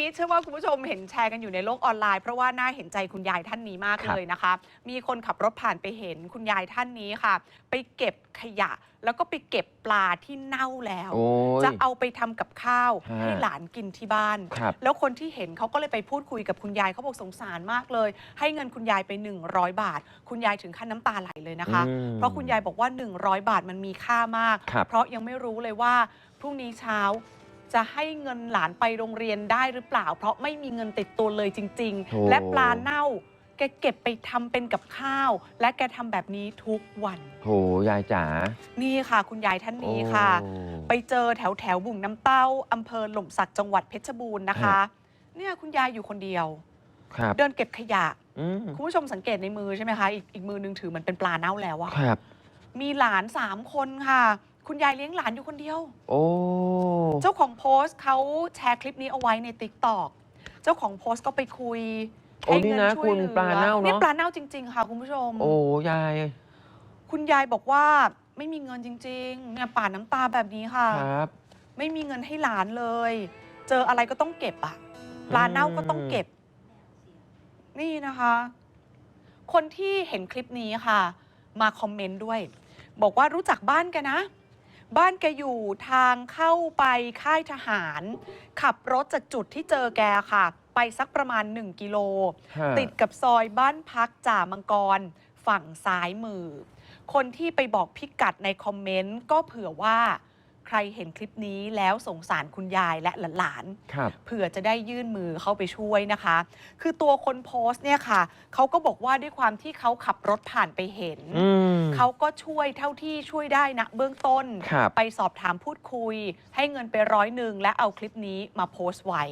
นี้เชื่อว่าคุณผู้ชมเห็นแชร์กันอยู่ในโลกออนไลน์เพราะว่าน่าเห็นใจคุณยายท่านนี้มากครับเลยนะคะ มีคนขับรถผ่านไปเห็นคุณยายท่านนี้ค่ะ ไปเก็บขยะ แล้วก็ไปเก็บปลาที่เน่าแล้ว โอ้ย จะเอาไปทำกับข้าวฮะให้หลานกินที่บ้าน ครับแล้วคนที่เห็นเขาก็เลยไปพูดคุยกับคุณยายเขาบอกสงสารมากเลย ให้เงินคุณยายไป 100 บาท คุณยายถึงขั้นน้ำตาไหลเลยนะคะ อืมเพราะคุณยายบอกว่า 100 บาทมันมีค่ามาก ครับ เพราะยังไม่รู้เลยว่าพรุ่งนี้เช้า จะให้เงินหลานไปโรงเรียนได้หรือเปล่า เพราะไม่มีเงินติดตัวเลยจริงโธ่ๆและปลาเน่า แกเก็บไปทำเป็นกับข้าว และแกทำแบบนี้ทุกวันโถยายจ๋านี่ค่ะ คุณยายท่านนี้ค่ะ โอ้ ไปเจอแถวแถวบุ่งน้ำเต้าอำเภอหล่มสักจังหวัดเพชรบูรณ์นะคะเนี่ยคุณยายอยู่คนเดียว ครับเดินเก็บขยะ อืมคุณผู้ชมสังเกตในมือใช่ไหมคะ อีกอีกมือนึงถือเหมันเป็นปลาเน่าแล้วอะครับ มีหลานสามคนค่ะ คุณยายเลี้ยงหลานอยู่คนเดียว โอ้ เจ้าของโพสต์เขาแชร์คลิปนี้เอาไว้ในติ๊กตอกเจ้าของโพสต์ก็ไปคุยโอ้นี่นะช่วยคุณหลือปลาเน่านี่เนาะปลาเน่าจริง ๆ ค่ะ คุณผู้ชม โอ้ยายคุณยายบอกว่าไม่มีเงินจริงๆเนี่ยป่าดน้ำตาแบบนี้ค่ะ ครับ ไม่มีเงินให้หลานเลย เจออะไรก็ต้องเก็บอะปลาเน่าก็ต้องเก็บ นี่นะคะ คนที่เห็นคลิปนี้ค่ะ มาคอมเมนต์ด้วย บอกว่ารู้จักบ้านแกนะ บ้านแกอยู่ทางเข้าไปค่ายทหาร ขับรถจากจุดที่เจอแกค่ะ ไปสักประมาณ 1 กิโล ฮะ ติดกับซอยบ้านพักจ่ามังกร ฝั่งซ้ายมือ คนที่ไปบอกพิกัดในคอมเมนต์ก็เผื่อว่า ใครเห็นคลิปนี้แล้วสงสารคุณยายและหลานๆครับเผื่อจะได้ยื่นมือเข้าไปช่วยนะคะ คือตัวคนโพสต์เนี่ยค่ะเขาก็บอกว่าด้วยความที่เขาขับรถผ่านไปเห็นอืมเขาก็ช่วยเท่าที่ช่วยได้นะเบื้องต้นครับไปสอบถามพูดคุย ให้เงินไปร้อยหนึ่งและเอาคลิปนี้มาโพสต์ไว้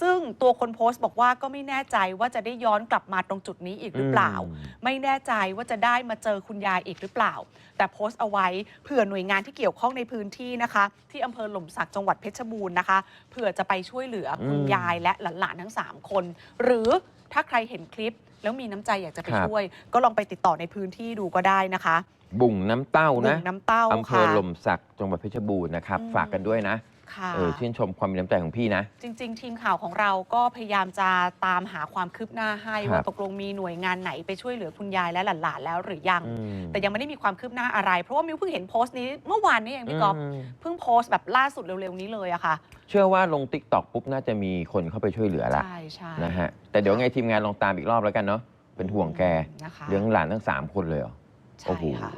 ซึ่งตัวคนโพสต์บอกว่าก็ไม่แน่ใจว่าจะได้ย้อนกลับมาตรงจุดนี้อีกหรือเปล่าอืมไม่แน่ใจว่าจะได้มาเจอคุณยายอีกหรือเปล่า แต่โพสต์เอาไว้เผื่อหน่วยงานที่เกี่ยวข้องในพื้นที่นะคะที่อำเภอหล่มสักจังหวัดเพชรบูรณ์นะคะเผื่อจะไปช่วยเหลือคุณอืมยายและหลานๆทั้ง 3 คน หรือถ้าใครเห็นคลิปแล้วมีน้ำใจอยากจะไปครับ ช่วย ก็ลองไปติดต่อในพื้นที่ดูก็ได้นะคะบุ่งน้ำเต้าบุ่นะงน้ำเต้าอำเภอค่ะ หล่มสักจังหวัดเพชรบูรณ์นะครับ อืม ฝากกันด้วยนะ ค่ะ เออชื่นชมความมีน้ำใจของพี่นะ จริง ๆ ทีมข่าวของเราก็พยายามจะตามหาความคืบหน้าให้ครับ ว่าตกลงมีหน่วยงานไหนไปช่วยเหลือคุณยายและหลานๆแล้วหรือยัง อืมแต่ยังไม่ได้มีความคืบหน้าอะไร เพราะว่ามิวเพิ่งเห็นโพสต์นี้เมื่อวานนี้เองพี่ก๊อฟอืมเพิ่งโพสต์แบบล่าสุดเร็วๆนี้เลยอะค่ะเชื่อว่าลงติ๊กต็อกปุ๊บน่าจะมีคนเข้าไปช่วยเหลือละใช่ใช่นะฮะแต่เดี๋ยวไงทีมงานลองตามอีกรอบแล้วกันเนาะเป็นห่วงแกนะคะเลี้ยงหลานทั้งสามคนเลยเหรอใช่โอ้โห ค่ะ